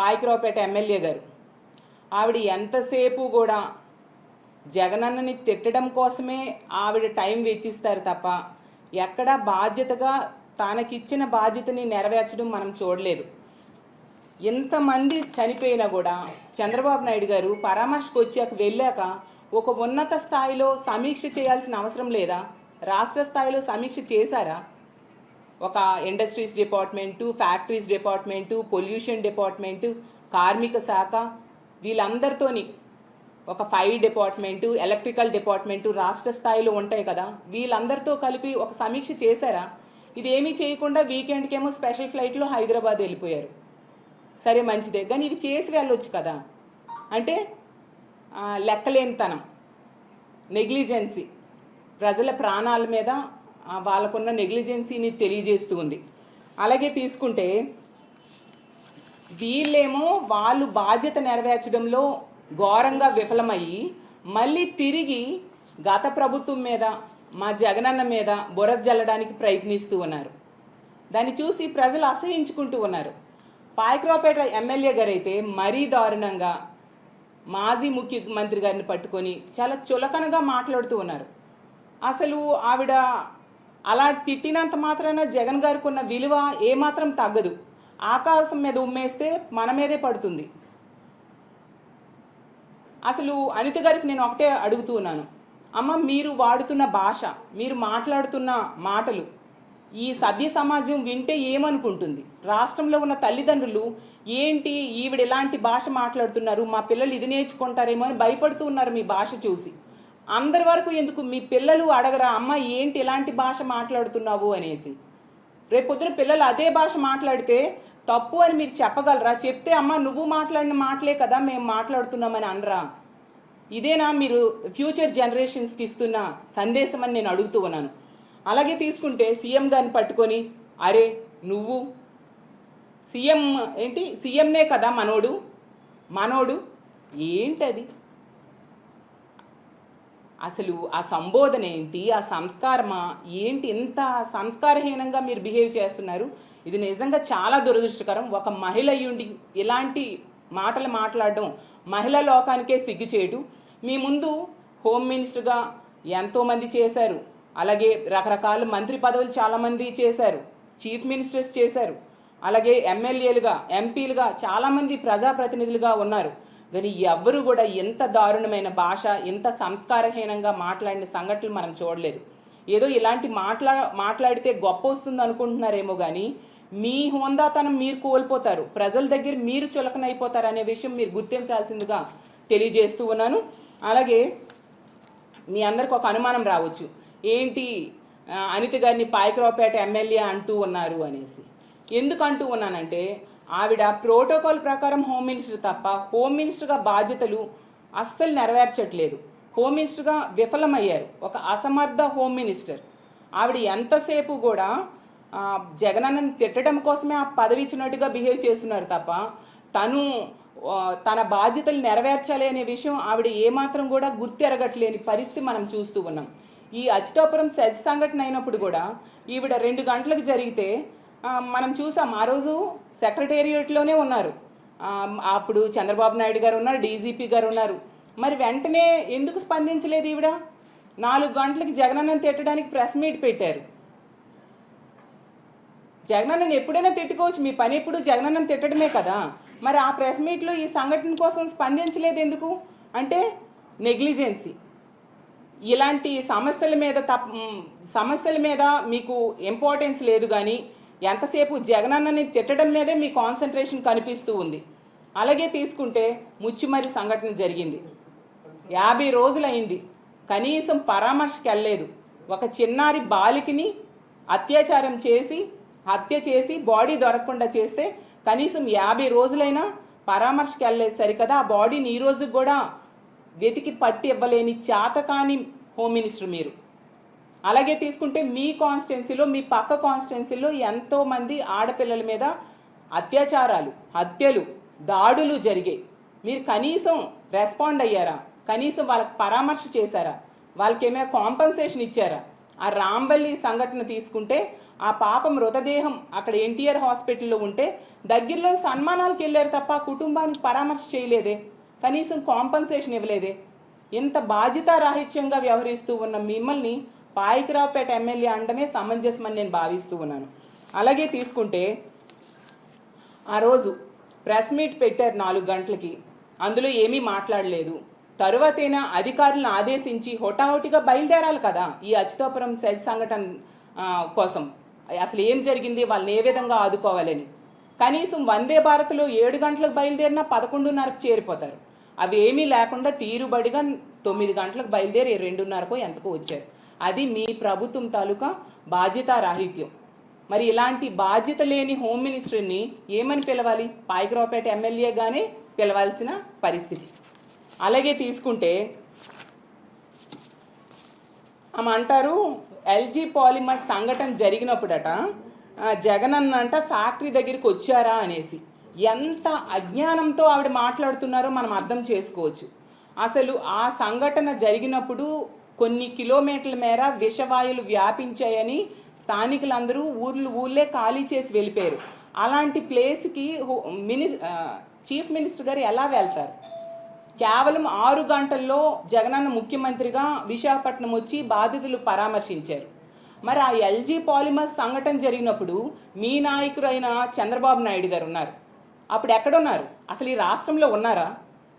Payakaraopeta MLA గారు. ఆవిడ ఎంతసేపు కూడా జగనన్నని తిట్టడం కోసమే ఆవిడ టైం వెచ్చిస్తారు తప్ప ఎక్కడా బాధ్యతగా తనకిచ్చిన బాధ్యతని నెరవేర్చడం మనం చూడలేదు. ఎంతమంది చనిపోయినా కూడా చంద్రబాబు నాయుడు గారు పరామర్శకు వచ్చాక వెళ్ళాక ఒక ఉన్నత స్థాయిలో సమీక్ష చేయాల్సిన అవసరం లేదా? రాష్ట్ర స్థాయిలో సమీక్ష చేశారా? ఒక industries department factories department pollution department కార్మిక శాఖ వీళ్ళందరితోని ఒక ఫైర్ డిపార్ట్మెంటు ఎలక్ట్రికల్ డిపార్ట్మెంటు రాష్ట్ర స్థాయిలో ఉంటాయి కదా. వీళ్ళందరితో కలిపి ఒక సమీక్ష చేశారా? ఇది ఏమీ చేయకుండా వీకెండ్కేమో స్పెషల్ ఫ్లైట్లో హైదరాబాద్ వెళ్ళిపోయారు. సరే మంచిదే. కానీ ఇవి చేసి వెళ్ళొచ్చు కదా. అంటే లెక్కలేనితనం నెగ్లిజెన్సీ. ప్రజల ప్రాణాల మీద వాళ్ళకున్న నెగ్లిజెన్సీని తెలియజేస్తూ ఉంది. అలాగే తీసుకుంటే వీళ్ళేమో వాళ్ళు బాధ్యత నెరవేర్చడంలో ఘోరంగా విఫలమయ్యి మళ్ళీ తిరిగి గత ప్రభుత్వం మీద మా జగనన్న మీద బురద జల్లడానికి ప్రయత్నిస్తూ ఉన్నారు. దాన్ని చూసి ప్రజలు అసహించుకుంటూ ఉన్నారు. పాయకరావుపేట ఎమ్మెల్యే గారు అయితే మరీ దారుణంగా మాజీ ముఖ్యమంత్రి గారిని పట్టుకొని చాలా చులకనగా మాట్లాడుతూ ఉన్నారు. అసలు ఆవిడ అలా తిట్టినంత మాత్రాన జగన్ గారికి ఉన్న విలువ ఏమాత్రం తగ్గదు. ఆకాశం మీద ఉమ్మేస్తే మన మీదే పడుతుంది. అసలు అనిత గారికి నేను ఒకటే అడుగుతున్నాను అమ్మ మీరు వాడుతున్న భాష మీరు మాట్లాడుతున్న మాటలు ఈ సభ్య సమాజం వింటే ఏమనుకుంటుంది? రాష్ట్రంలో ఉన్న తల్లిదండ్రులు ఏంటి ఈవిడ ఎలాంటి భాష మాట్లాడుతున్నారు? మా పిల్లలు ఇది నేర్చుకుంటారేమో అని భయపడుతూ ఉన్నారు మీ భాష చూసి. అందరి వరకు ఎందుకు మీ పిల్లలు అడగరా అమ్మ ఏంటి ఎలాంటి భాష మాట్లాడుతున్నావు? అనేసి. రేపొద్దున పిల్లలు అదే భాష మాట్లాడితే తప్పు అని మీరు చెప్పగలరా? చెప్తే అమ్మ నువ్వు మాట్లాడిన మాటలే కదా మేము మాట్లాడుతున్నామని అనరా. ఇదేనా మీరు ఫ్యూచర్ జనరేషన్స్కి ఇస్తున్న సందేశం అని నేను అడుగుతూ ఉన్నాను. అలాగే తీసుకుంటే సీఎం గారిని పట్టుకొని అరే నువ్వు సీఎం ఏంటి? సీఎంనే కదా మనోడు మనోడు ఏంటది? అసలు ఆ సంబోధన ఏంటి? ఆ సంస్కారమా? ఏంటి? ఇంత సంస్కారహీనంగా మీరు బిహేవ్ చేస్తున్నారు? ఇది నిజంగా చాలా దురదృష్టకరం. ఒక మహిళ అయ్యుండి ఇలాంటి మాటలు మాట్లాడడం మహిళా లోకానికే సిగ్గు చేయడు మీ ముందు హోమ్ మినిస్టర్గా ఎంతోమంది చేశారు. అలాగే రకరకాల మంత్రి పదవులు చాలామంది చేశారు. చీఫ్ మినిస్టర్స్ చేశారు. అలాగే ఎమ్మెల్యేలుగా ఎంపీలుగా చాలామంది ప్రజాప్రతినిధులుగా ఉన్నారు. కానీ ఎవ్వరు కూడా ఎంత దారుణమైన భాష ఎంత సంస్కారహీనంగా మాట్లాడిన సంఘటనలు మనం చూడలేదు. ఏదో ఇలాంటి మాట్లా మాట్లాడితే గొప్ప వస్తుంది అనుకుంటున్నారేమో కానీ మీ హోందాతనం మీరు కోల్పోతారు. ప్రజల దగ్గర మీరు చులకనైపోతారు అనే విషయం మీరు గుర్తించాల్సిందిగా తెలియజేస్తూ ఉన్నాను. అలాగే మీ అందరికి ఒక అనుమానం రావచ్చు. ఏంటి అనిత గారిని పాయకరావుపేట ఎమ్మెల్యే అంటూ ఉన్నారు అనేసి. ఎందుకు అంటూ ఉన్నానంటే ఆవిడ ప్రోటోకాల్ ప్రకారం హోమ్ మినిస్టర్ తప్ప హోమ్ మినిస్టర్గా బాధ్యతలు అస్సలు నెరవేర్చట్లేదు. హోమ్ మినిస్టర్గా విఫలమయ్యారు. ఒక అసమర్థ హోమ్ మినిస్టర్. ఆవిడ ఎంతసేపు కూడా జగనన్నను తిట్టడం కోసమే ఆ పదవి ఇచ్చినట్టుగా బిహేవ్ చేస్తున్నారు తప్ప తను తన బాధ్యతలు నెరవేర్చాలి అనే విషయం ఆవిడ ఏమాత్రం కూడా గుర్తెరగట్లేని పరిస్థితి మనం చూస్తూ ఉన్నాం. ఈ అచితాపురం సెజ్ సంఘటన అయినప్పుడు కూడా ఈవిడ రెండు గంటలకు జరిగితే మనం చూసాం ఆ రోజు సెక్రటేరియట్లోనే ఉన్నారు. అప్పుడు చంద్రబాబు నాయుడు గారు ఉన్నారు డీజీపీ గారు ఉన్నారు. మరి వెంటనే ఎందుకు స్పందించలేదు ఈవిడ? నాలుగు గంటలకి జగనన్నను తిట్టడానికి ప్రెస్ మీట్ పెట్టారు. జగనన్నను ఎప్పుడైనా తిట్టుకోవచ్చు మీ పని ఎప్పుడు జగనన్నను తిట్టడమే కదా. మరి ఆ ప్రెస్ మీట్లో ఈ సంఘటన కోసం స్పందించలేదు ఎందుకు? అంటే నెగ్లిజెన్సీ. ఇలాంటి సమస్యల మీద తప్ప సమస్యల మీద మీకు ఇంపార్టెన్స్ లేదు కానీ ఎంతసేపు జగనన్నని తిట్టడం మీదే మీ కాన్సన్ట్రేషన్ కనిపిస్తూ ఉంది. అలాగే తీసుకుంటే ముచ్చిమరి సంఘటన జరిగింది. యాభై రోజులైంది కనీసం పరామర్శకి వెళ్ళలేదు ఒక చిన్నారి బాలికని అత్యాచారం చేసి హత్య చేసి బాడీ దొరకకుండా చేస్తే కనీసం యాభై రోజులైనా పరామర్శకి వెళ్ళలేదు సరికదా. ఆ బాడీని ఈరోజు కూడా వెతికి పట్టి ఇవ్వలేని చేతకాని హోమ్ మినిస్టర్ మీరు. అలాగే తీసుకుంటే మీ కాన్స్టిట్యున్సీలో మీ పక్క కాన్స్టిట్యున్సీలో ఎంతోమంది ఆడపిల్లల మీద అత్యాచారాలు హత్యలు దాడులు జరిగాయి మీరు కనీసం రెస్పాండ్ అయ్యారా? కనీసం వాళ్ళకి పరామర్శ చేశారా? వాళ్ళకి ఏమైనా కాంపన్సేషన్ ఇచ్చారా? ఆ రాంబల్లి సంఘటన తీసుకుంటే ఆ పాప మృతదేహం అక్కడ ఎన్టీఆర్ హాస్పిటల్లో ఉంటే దగ్గరలో సన్మానాలకు వెళ్ళారు తప్ప కుటుంబానికి పరామర్శ చేయలేదే? కనీసం కాంపన్సేషన్ ఇవ్వలేదే? ఇంత బాధ్యతారాహిత్యంగా వ్యవహరిస్తూ ఉన్న మిమ్మల్ని పాయికిరావుపేట ఎమ్మెల్యే అండమే సమంజసమని నేను భావిస్తూ ఉన్నాను. అలాగే తీసుకుంటే ఆ రోజు ప్రెస్ మీట్ పెట్టారు నాలుగు గంటలకి. అందులో ఏమీ మాట్లాడలేదు. తరువాతైనా అధికారులను ఆదేశించి హోటాహోటిగా బయలుదేరాలి కదా ఈ అచ్యుతాపురం సెల్ సంఘటన కోసం. అసలు ఏం జరిగింది? వాళ్ళని ఏ విధంగా ఆదుకోవాలని. కనీసం వందే భారత్లో ఏడు గంటలకు బయలుదేరినా పదకొండున్నరకు చేరిపోతారు. అవి ఏమీ లేకుండా తీరుబడిగా తొమ్మిది గంటలకు బయలుదేరి రెండున్నరకు ఎంతకో వచ్చారు. అది మీ ప్రభుత్వం తాలూకా బాధ్యతారాహిత్యం మరి ఇలాంటి బాధ్యత లేని హోమ్ మినిస్టర్ని ఏమని పిలవాలి? పాయిగ్రావుపేట ఎమ్మెల్యేగానే పిలవాల్సిన పరిస్థితి. అలాగే తీసుకుంటే ఆమె అంటారు ఎల్జీ పాలిమర్ సంఘటన జరిగినప్పుడట జగన్ అన్నంట ఫ్యాక్టరీ దగ్గరికి వచ్చారా అనేసి. ఎంత అజ్ఞానంతో ఆవిడ మాట్లాడుతున్నారో మనం అర్థం చేసుకోవచ్చు. అసలు ఆ సంఘటన జరిగినప్పుడు కొన్ని కిలోమీటర్ల మేర విషవాయువులు వ్యాపించాయని స్థానికులందరూ ఊర్లు ఊళ్ళే ఖాళీ చేసి వెళ్ళిపోయారు. అలాంటి ప్లేస్కి మిని చీఫ్ మినిస్టర్ గారు ఎలా వెళ్తారు? కేవలం ఆరు గంటల్లో జగనన్న ముఖ్యమంత్రిగా విశాఖపట్నం వచ్చి బాధితులు పరామర్శించారు. మరి ఆ ఎల్జీ పాలిమర్స్ సంఘటన జరిగినప్పుడు మీ నాయకుడైన చంద్రబాబు నాయుడు గారు ఉన్నారు. అప్పుడు ఎక్కడున్నారు? అసలు ఈ రాష్ట్రంలో ఉన్నారా?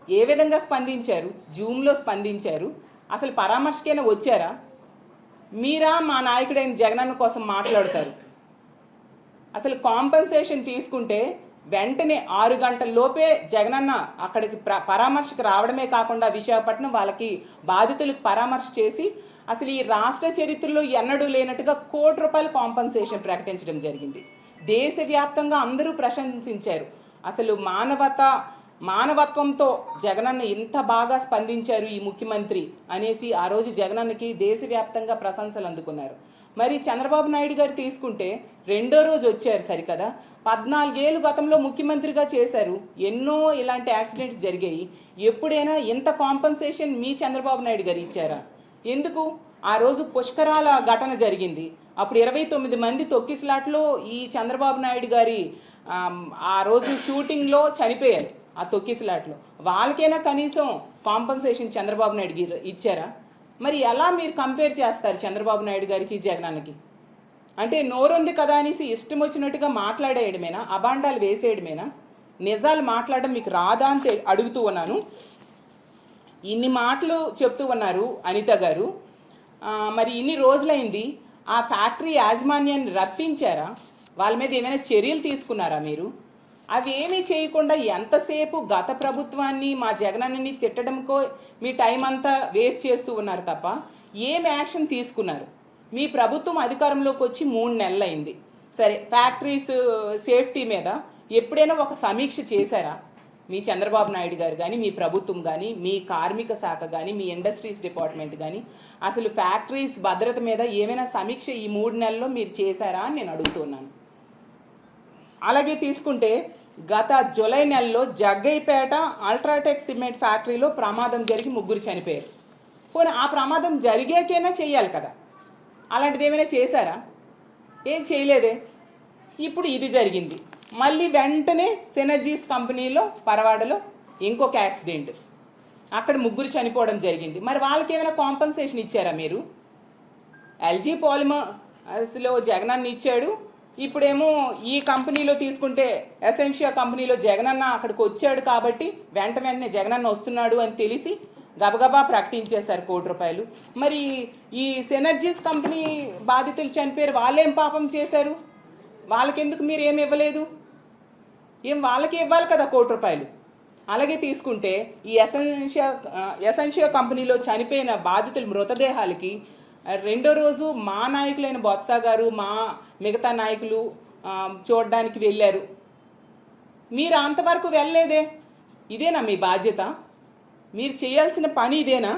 ఏ విధంగా స్పందించారు? జూమ్లో స్పందించారు? అసలు పరామర్శకైనా వచ్చారా? మీరా మా నాయకుడైన జగనన్న కోసం మాట్లాడతారు. అసలు కాంపెన్సేషన్ తీసుకుంటే వెంటనే ఆరు గంటల లోపే జగనన్న అక్కడికి ప్ర- పరామర్శకు రావడమే కాకుండా విశాఖపట్నం వాళ్ళకి బాధితులకు పరామర్శ చేసి అసలు ఈ రాష్ట్ర చరిత్రలో ఎన్నడూ లేనట్టుగా కోటి రూపాయల కాంపెన్సేషన్ ప్రకటించడం జరిగింది. దేశవ్యాప్తంగా అందరూ ప్రశంసించారు. అసలు మానవత మానవత్వంతో జగనన్న ఇంత బాగా స్పందించారు ఈ ముఖ్యమంత్రి అనేసి ఆ రోజు జగనన్నకి దేశవ్యాప్తంగా ప్రశంసలు అందుకున్నారు. మరి చంద్రబాబు నాయుడు గారు తీసుకుంటే రెండో రోజు వచ్చారు సరికదా? పద్నాలుగేళ్ళు గతంలో ముఖ్యమంత్రిగా చేశారు. ఎన్నో ఇలాంటి యాక్సిడెంట్స్ జరిగాయి. ఎప్పుడైనా ఇంత కాంపన్సేషన్ మీ చంద్రబాబు నాయుడు గారు ఇచ్చారా? ఎందుకు? ఆ రోజు పుష్కరాల ఘటన జరిగింది. అప్పుడు ఇరవై తొమ్మిది మంది తొక్కిసలాట్లో ఈ చంద్రబాబు నాయుడు గారి ఆ రోజు షూటింగ్లో చనిపోయారు. ఆ తొక్కిసలాట్లో వాళ్ళకైనా కనీసం కాంపన్సేషన్ చంద్రబాబు నాయుడు గారు ఇచ్చారా? మరి ఎలా మీరు కంపేర్ చేస్తారు చంద్రబాబు నాయుడు గారికి జగనానికి అంటే నోరుంది కదా అనేసి ఇష్టం వచ్చినట్టుగా మాట్లాడేయడమేనా? అబాండాలు వేసేయడమేనా? నిజాలు మాట్లాడడం మీకు రాదా అని అడుగుతూ ఉన్నాను. ఇన్ని మాటలు చెప్తూ ఉన్నారు అనిత గారు. మరి ఇన్ని రోజులైంది. ఆ ఫ్యాక్టరీ యాజమాన్యాన్ని రప్పించారా? వాళ్ళ మీద ఏమైనా చర్యలు తీసుకున్నారా మీరు? అవేమీ చేయకుండా ఎంతసేపు గత ప్రభుత్వాన్ని మా జగనన్నని తిట్టడంకో మీ టైం అంతా వేస్ట్ చేస్తూ ఉన్నారు తప్ప ఏం యాక్షన్ తీసుకున్నారు? మీ ప్రభుత్వం అధికారంలోకి వచ్చి మూడు నెలలైంది. సరే ఫ్యాక్టరీస్ సేఫ్టీ మీద ఎప్పుడైనా ఒక సమీక్ష చేశారా? మీ చంద్రబాబు నాయుడు గారు కానీ మీ ప్రభుత్వం కానీ మీ కార్మిక శాఖ కానీ మీ ఇండస్ట్రీస్ డిపార్ట్మెంట్ కానీ అసలు ఫ్యాక్టరీస్ భద్రత మీద ఏమైనా సమీక్ష ఈ మూడు నెలల్లో మీరు చేశారా అని నేను అడుగుతున్నాను అలాగే తీసుకుంటే గత జూలై నెలలో జగ్గైపేట అల్ట్రాటెక్ సిమెంట్ ఫ్యాక్టరీలో ప్రమాదం జరిగి ముగ్గురు చనిపోయారు. పోనీ ఆ ప్రమాదం జరిగాకైనా చేయాలి కదా? అలాంటిది ఏమైనా చేశారా? ఏం చేయలేదే. ఇప్పుడు ఇది జరిగింది. మళ్ళీ వెంటనే సెనర్జీస్ కంపెనీలో పరవాడలో ఇంకొక యాక్సిడెంట్. అక్కడ ముగ్గురు చనిపోవడం జరిగింది. మరి వాళ్ళకి ఏమైనా కాంపన్సేషన్ ఇచ్చారా మీరు? ఎల్జీ పాలిమర్స్లో జగనాన్ని ఇచ్చాడు. ఇప్పుడేమో ఈ కంపెనీలో తీసుకుంటే ఎసెన్షియా కంపెనీలో జగనన్న అక్కడికి వచ్చాడు కాబట్టి వెంట వెంటనే జగనన్న వస్తున్నాడు అని తెలిసి గబగబా ప్రకటించేశారు కోటి రూపాయలు. మరి ఈ సెనర్జీస్ కంపెనీ బాధితులు చనిపోయారు వాళ్ళేం పాపం చేశారు? వాళ్ళకెందుకు మీరు ఏమి ఇవ్వలేదు? ఏం వాళ్ళకి ఇవ్వాలి కదా కోటి రూపాయలు? అలాగే తీసుకుంటే ఈ ఎసెన్షియా ఎసెన్షియా కంపెనీలో చనిపోయిన బాధితుల మృతదేహాలకి రెండో రోజు మా నాయకులైన బొత్స గారు మా మిగతా నాయకులు చూడడానికి వెళ్ళారు. మీరు అంతవరకు వెళ్ళలేదే. ఇదేనా మీ బాధ్యత? మీరు చేయాల్సిన పని ఇదేనా?